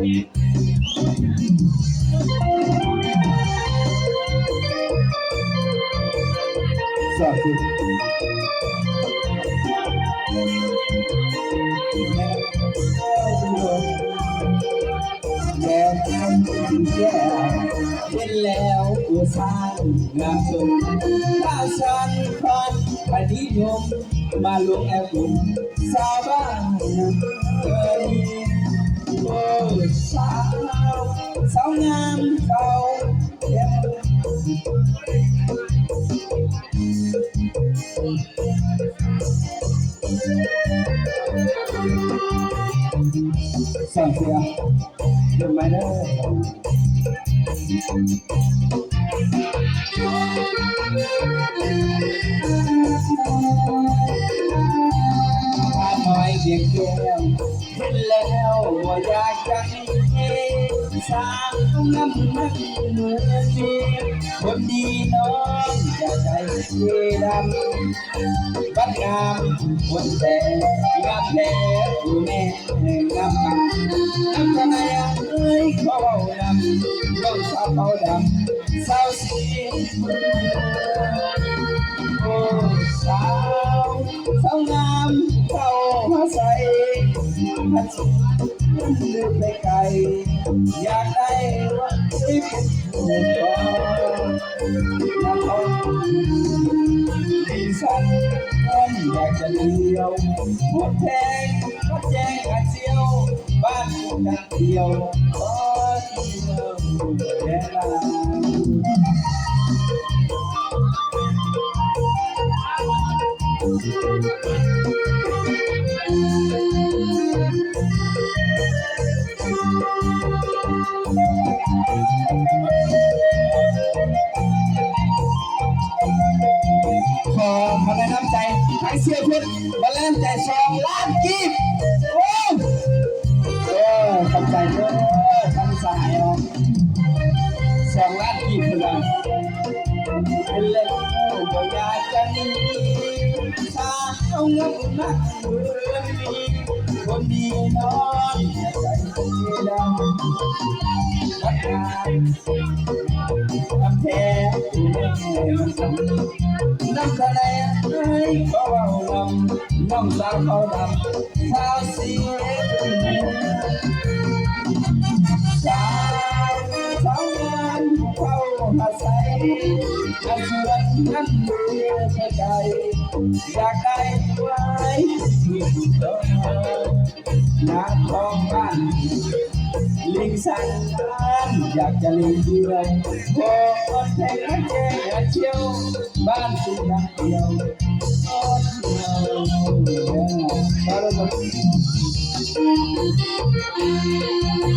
Yeah. สุดครับช่วยกันเอาเพื่อนนะช่วยกันกับสองคนนั้นสวัสดีแล้วทำแย่เห็นแล้วกูสร้างงามชมถ้าฉันควันปฏิยม มาลงแอลกุมสาบ้าน สั่งเสียทำไมได้ถ้าน้อยเพียงแก้วเห็นแล้วว่าอยากจะให้สร้างน้ำมันเหมือนดี คนดีน้องอย่าให้เทดำบัดงามคนแต่งามแท้ผู้แม่งามกันน้ำทนายเอ้ยเขาเอาดำต้องสาวเขาดำสาวสีโอ้สาวสาวงามเข้ามาใส่พัดลืมไปไกลอยากได้ว่าสิบหัวจอน้ำเขาดิฉันนั้นอยากจะเลี้ยว đi săn anh và chân yêu một thang phát trang hạt siêu ban một đàn tiêu ơi để làm Thank you. แนะนำให้เสียเพชรมาแนะนำใจสองล้านกีบโอ้เออขอบใจเด้อท่านสายเนาะสองล้านกีบเพื่อนเป็นเล่นบ่อยากจะหนีถ้าเอาเงินนักเมือนีคนดีนอนอย่ใจดำรักงานทำแท้มันทำน้ำทะเล cưới có bao năm năm sao bao năm sao si sao sao ngang thâu hà say anh vẫn ngăn mưa thế cay và cay quái chuyện đó nàng าวงามเขาอาศัยอาชวนนั่นดูใจอยากได้ไว้ที่เดิมนักทองบ้าน ลิงสันานอยากจะลิงเดียวโอ้คนแทงแก่เชียว บ้านสุนัขเดียวโอ้เดียวมาแล้วครับ